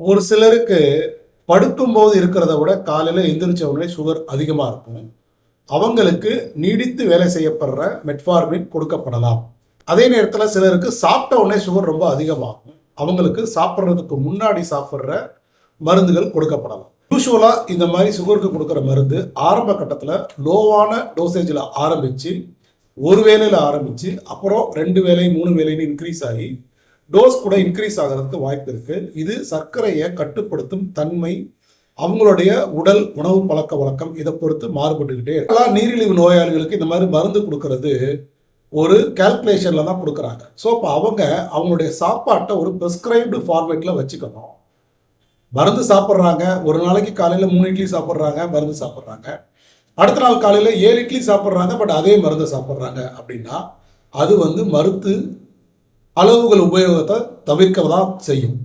ஒரு சிலருக்கு படுக்கும்போது இருக்கிறத விட காலையில் எந்திரிச்ச உடனே சுகர் அதிகமாக இருக்கும். அவங்களுக்கு நீடித்து வேலை செய்யப்படுற மெட்ஃபார்மின் கொடுக்கப்படலாம். அதே நேரத்தில் சிலருக்கு சாப்பிட்ட உடனே சுகர் ரொம்ப அதிகமாகும். அவங்களுக்கு சாப்பிட்றதுக்கு முன்னாடி சாப்பிட்ற மருந்துகள் கொடுக்கப்படலாம். யூஸ்வலாக இந்த மாதிரி சுகருக்கு கொடுக்குற மருந்து ஆரம்ப கட்டத்தில் லோவான டோசேஜில் ஆரம்பித்து ஒரு வேளையில் ஆரம்பித்து அப்புறம் ரெண்டு வேலை மூணு வேலைன்னு இன்க்ரீஸ் ஆகி டோஸ் கூட இன்க்ரீஸ் ஆகிறதுக்கு வாய்ப்பு இருக்கு. இது சர்க்கரையை கட்டுப்படுத்தும் தன்மை அவங்களுடைய உடல் உணவு பழக்க வழக்கம் இதை பொறுத்து மாறுபட்டுக்கிட்டே எல்லா நீரிழிவு நோயாளிகளுக்கு இந்த மாதிரி மருந்து கொடுக்கறது ஒரு கால்குலேஷன்ல தான் கொடுக்குறாங்க. ஸோ அப்போ அவங்க அவங்களுடைய சாப்பாட்டை ஒரு ப்ரிஸ்கிரைப்டு ஃபார்மேட்டில் வச்சுக்கணும். மருந்து சாப்பிட்றாங்க ஒரு நாளைக்கு காலையில் மூணு இட்லி சாப்பிட்றாங்க மருந்து சாப்பிட்றாங்க. அடுத்த நாள் காலையில் ஏழு இட்லி சாப்பிட்றாங்க பட் அதே மருந்து சாப்பிட்றாங்க அப்படின்னா அது வந்து மருத்து அளவுகள் உபயோகத்தை தவிர்க்க தான் செய்யும்.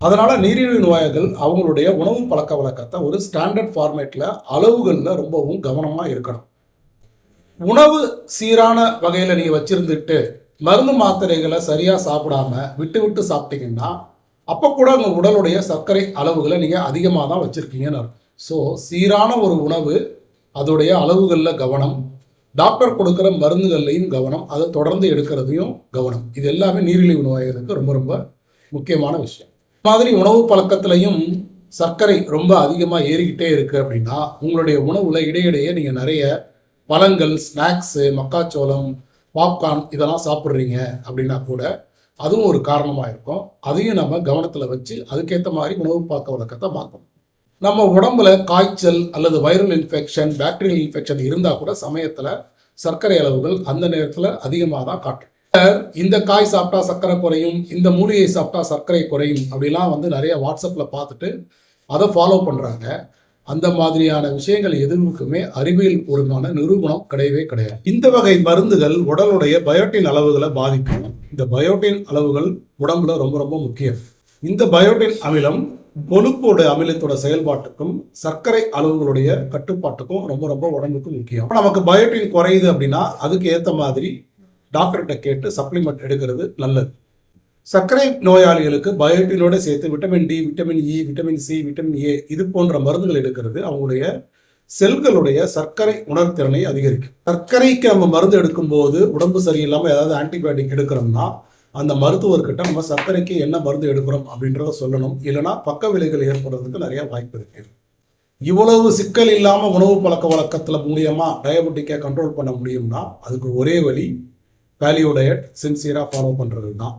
அதனால் நீரிழிவு நோயாளிகள் அவங்களுடைய உணவு பழக்க வழக்கத்தை ஒரு ஸ்டாண்டர்ட் ஃபார்மேட்டில் அளவுகளில் ரொம்பவும் கவனமாக இருக்கணும். உணவு சீரான வகையில் நீங்கள் வச்சுருந்துட்டு மருந்து மாத்திரைகளை சரியாக சாப்பிடாம விட்டு விட்டு சாப்பிட்டீங்கன்னா அப்போ கூட உங்கள் உடலுடைய சர்க்கரை அளவுகளை நீங்கள் அதிகமாக தான் வச்சுருக்கீங்கன்னு ஸோ சீரான ஒரு உணவு அதோடைய அளவுகளில் கவனம் டாக்டர் கொடுக்குற மருந்துகள்லையும் கவனம் அதை தொடர்ந்து எடுக்கிறதையும் கவனம். இது எல்லாமே நீரிழிவு நோய்களுக்கு ரொம்ப ரொம்ப முக்கியமான விஷயம். இந்த மாதிரி உணவு பழக்கத்திலையும் சர்க்கரை ரொம்ப அதிகமாக ஏறிக்கிட்டே இருக்குது அப்படின்னா உங்களுடைய உணவுல இடையிடையே நீங்கள் நிறைய பழங்கள் ஸ்நாக்ஸு மக்காச்சோளம் பாப்கார்ன் இதெல்லாம் சாப்பிட்றீங்க அப்படின்னா கூட அதுவும் ஒரு காரணமாக இருக்கும். அதையும் நம்ம கவனத்தில் வச்சு அதுக்கேற்ற மாதிரி உணவு பழக்க வழக்கத்தை மாற்றணும் நம்ம உடம்புல காய்ச்சல் அல்லது வைரல் இன்ஃபெக்ஷன் பேக்டீரியல் இன்ஃபெக்ஷன் இருந்தால் கூட சமயத்தில் சர்க்கரை அளவுகள் அந்த நேரத்தில் அதிகமாக தான் காட்டும். இந்த காய் சாப்பிட்டா சர்க்கரை குறையும் இந்த மூலிகை சாப்பிட்டா சர்க்கரை குறையும் அப்படிலாம் வந்து நிறைய வாட்ஸ்அப்பில் பார்த்துட்டு அதை ஃபாலோ பண்ணுறாங்க அந்த மாதிரியான விஷயங்கள் எதுவுக்குமே அறிவியல் பூர்வமான நிரூபணம் கிடையவே கிடையாது. இந்த வகை மருந்துகள் உடலுடைய பயோட்டின் அளவுகளை பாதிக்கும். இந்த பயோட்டின் அளவுகள் உடம்புல ரொம்ப ரொம்ப முக்கியம். இந்த பயோட்டின் அமிலம் கொழுப்போட அமிலத்தோட செயல்பாட்டுக்கும் சர்க்கரை அளவுகளுடைய கட்டுப்பாட்டுக்கும் ரொம்ப ரொம்ப உடம்புக்கு முக்கியம். நமக்கு பயோட்டின் குறையுது அப்படின்னா அதுக்கு ஏற்ற மாதிரி டாக்டர்கிட்ட கேட்டு சப்ளிமெண்ட் எடுக்கிறது நல்லது. சர்க்கரை நோயாளிகளுக்கு பயோட்டினோட சேர்த்து vitamin D vitamin E vitamin C vitamin A இது போன்ற மருந்துகள் எடுக்கிறது அவங்களுடைய செல்களுடைய சர்க்கரை உணர்திறனை அதிகரிக்கும். சர்க்கரைக்கு நம்ம மருந்து எடுக்கும்போது உடம்பு சரியில்லாமல் ஏதாவது ஆன்டிபயோட்டிக் எடுக்கிறோம்னா அந்த மருத்துவர்கிட்ட நம்ம சர்க்கரைக்கு என்ன மருந்து எடுக்கிறோம் அப்படின்றத சொல்லணும். இல்லைன்னா பக்க விலைகள் ஏற்படுறதுக்கு நிறைய வாய்ப்பு இருக்கு. இவ்வளவு சிக்கல் இல்லாமல் உணவு பழக்க வழக்கத்தில் மூலியமாக டயபெட்டிக்கை கண்ட்ரோல் பண்ண முடியும்னா அதுக்கு ஒரே வழி பேலியோ டயட் சின்சியராக ஃபாலோ பண்ணுறது தான்